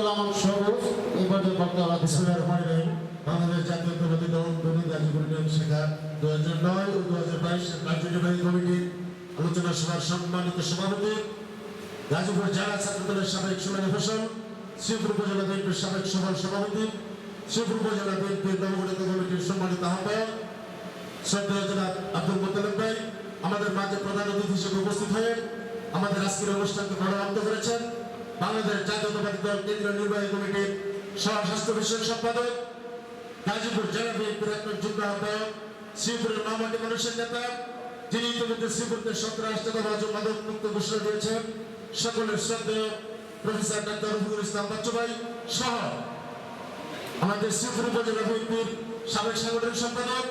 আলম সবুজ, এই দু হাজার নয় দু হাজার বাইশ কমিটির আলোচনা সভার সম্মানিত সভাপতি, গাজীপুর জেলা ছাত্র দলের সাবেক সোনালী ফসল শ্রীপুর উপজেলা সাবেক সভার সভাপতি, শ্রীপুর উপজেলা বিএনপির নবগঠিত কমিটির সম্মানিত আহ্বায়ক, শ্রদ্ধেয় জনাব আব্দুল মোতালেব আমাদের মাঝে প্রধান অতিথি হিসেবে উপস্থিত হয়ে আমাদের আজকের অনুষ্ঠানকে গণান্ত করেছেন। বাংলাদেশ জাতীয়তাবাদী দল কেন্দ্রীয় নির্বাহী কমিটির সহ স্বাস্থ্য বিষয়ক সম্পাদক, গাজীপুর জেলা বিএনপির একজন যুগ্ম আহ্বায়ক, শ্রীপুরের মামাটি মানুষের নেতা, যিনি ইতিমধ্যে শ্রীপুরকে সন্ত্রাস ও মাদক মুক্ত ঘোষণা দিয়েছেন। সকলের শ্রদ্ধেয় প্রফেসর ডাক্তার রফিকুল ইসলাম বাচ্চু ভাই সহ আমাদের শ্রীপুর উপজেলা বিএনপির সাবেক সাংগঠনিক সম্পাদক,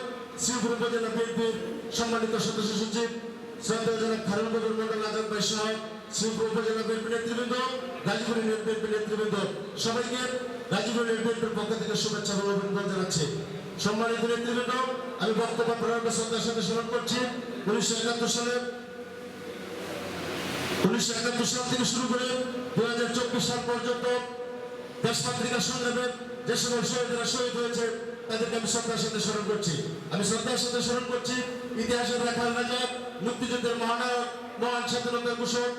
শ্রীপুর উপজেলা বিএনপির সম্মানিত সদস্য সচিব শ্রদ্ধেয় জনক খারুল কবির মন্ডল ভাই সহ শ্রীপুর উপজেলা বিএনপি নেতৃবৃন্দ গাজীপুর ইউনিয়ন বিএনপি নেতৃবৃন্দ, সবাইকে গাজীপুর ইউনিয়ন বিএনপির পক্ষ থেকে শুভেচ্ছা ও অভিনন্দন জানাচ্ছি। সম্মানিত নেতৃবৃন্দ, আমি বক্তব্য প্রণামের শ্রদ্ধার সাথে স্মরণ করছি। উনিশশো একাত্তর সালে, উনিশশো একাত্তর সাল থেকে শুরু করে দু হাজার চব্বিশ সাল পর্যন্ত দেশপাত্রিকা সংগ্রামে যে সকল শহীদরা শহীদ হয়েছে, তাদেরকে আমি শ্রদ্ধার সাথে স্মরণ করছি। আমি শ্রদ্ধার সাথে স্মরণ করছি, ইতিহাসের রাখাল রাজা মুক্তিযুদ্ধের মহানায়ক মহান স্বাধীনতার ঘোষক,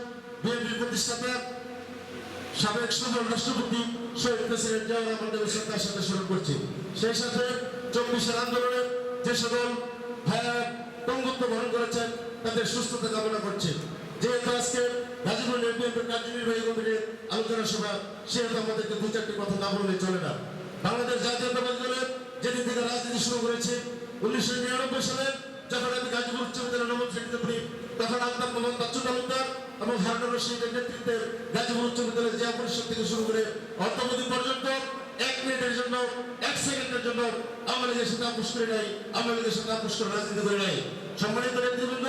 বিএনপির প্রতিষ্ঠাতা, সাবেক সফল রাষ্ট্রপতি শহীদ প্রেসিডেন্ট জিয়াউর রহমানকে আমি শ্রদ্ধার সাথে স্মরণ করছি। সেই সাথে চব্বিশের আন্দোলনে যে সকল ভাইয়া পঙ্গুত্ব বরণ করেছেন, তাদের সুস্থতা কামনা করছি। যেহেতু আজকে গাজীপুর বিএনপির কার্যনির্বাহী কমিটির আলোচনা সভা, সেহেতু আমাদেরকে দু চারটি কথা না বললে চলে না। বাংলাদেশ জাতীয়তাবাদী দলের যেদিন থেকে রাজনীতি শুরু করেছে, উনিশশো নিরানব্বই সালে যখন আমি গাজীপুর উচ্চ বিদ্যালয়ের নবম পড়ি তখন আলতাফ মোহাম্মদ বাচ্চু তালুকদার এবং হারুন রশিদের নেতৃত্বে গাজীপুর উচ্চ বিদ্যালয়ের জিয়া পরিষদ থেকে শুরু করে অর্থমন্ত্রী পর্যন্ত এক মিনিটের জন্য, এক সেকেন্ডের জন্য লীগের সাথে আপোষ করে নাই লীগের সাথে আপোষ করে রাজনীতি করে নাই সম্মানিত নেতৃবৃন্দ,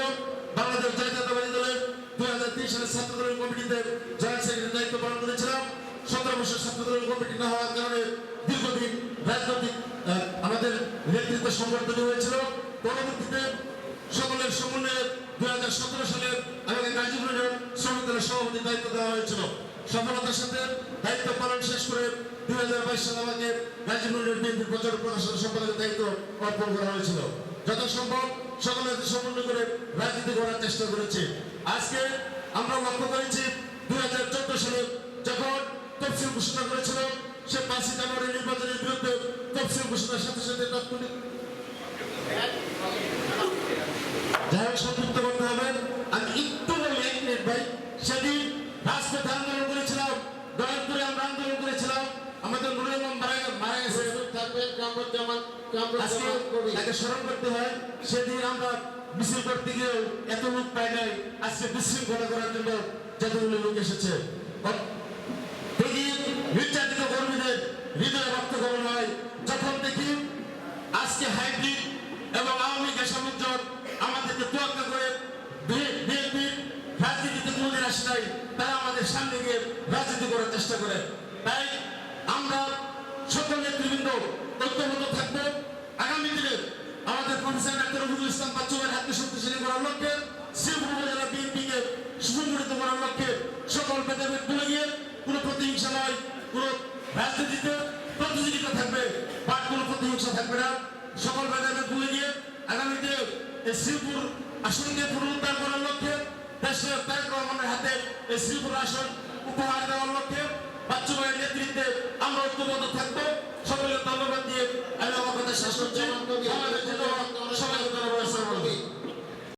বাংলাদেশ জাতীয়তাবাদী দলের দুই হাজার তিন সালের ছাত্র দলের কমিটিতে জয়েন্ট সেক্রেটারি দায়িত্ব পালন করেছিলাম। সতেরো বছর ছাত্র দলের কমিটি না হওয়ার কারণে দীর্ঘদিন রাজনৈতিক আমাদের নেতৃত্ব সংবর্ধন হয়েছিল। পরবর্তীতে সকলের সমন্বয়ে দুই হাজার সতেরো সালে আমাকে গাজীপুরের শ্রমিক দলের সভাপতির দায়িত্ব দেওয়া হয়েছিল। সফলতার সাথে দায়িত্ব পালন শেষ করে দুই হাজার বাইশ সালে আমাকে গাজীপুরের বিএনপির প্রচার প্রকাশন সম্পাদকের দায়িত্ব অর্পণ করা হয়েছিল। যথাসম্ভব সকলের সমন্বয় করে রাজনীতি করার চেষ্টা করেছি। আজকে আমরা লক্ষ্য করেছি দুই হাজার চোদ্দ সালে যখন তফসিল ঘোষণা করেছিল, সে পাঁচই জানুয়ারি নির্বাচনের বিরুদ্ধে তফসিল ঘোষণার সাথে সাথে তাৎক্ষণিক এত লোক পাই নাই। আজকে বিশৃঙ্খলা করার জন্য যতগুলো লোক এসেছে। নির্যাতিত কর্মীদের হৃদয় রক্ত গরম হয়। যখন দেখি আজকে হাইব্রিড এবং আওয়ামী লীগের সামঞ্জস্য আমাদেরকে তোয়াক্কা করে বিএনপি নাই তারা আমাদের সামনে গিয়ে রাজনীতি করার চেষ্টা করে। তাই আমরা সকল নেতৃবৃন্দ ঐক্যবদ্ধ থাকব। আগামী দিনে আমাদের প্রফেসর ডাক্তার রফিকুল ইসলাম বাচ্চুমের হাতকে শক্তিশালী করার লক্ষ্যে শ্রীপুর উপজেলা বিএনপিকে সুসংগঠিত করার লক্ষ্যে সকল ভেদাভেদ ভুলে গিয়ে কোনো প্রতিহিংসা নয়, কোনো রাজনীতিতে প্রতিযোগিতা থাকবে বা কোনো প্রতিহিংসা থাকবে না। সকল ভেদাভেদ ভুলে গিয়ে আগামীতে শ্রীপুর আসনকে পুনরুদ্ধার করার লক্ষ্যে দেশের তারেক রহমানের হাতে এই শ্রীপুর আসন উপহার দেওয়ার লক্ষ্যে বাচ্চুভাইয়ের নেতৃত্বে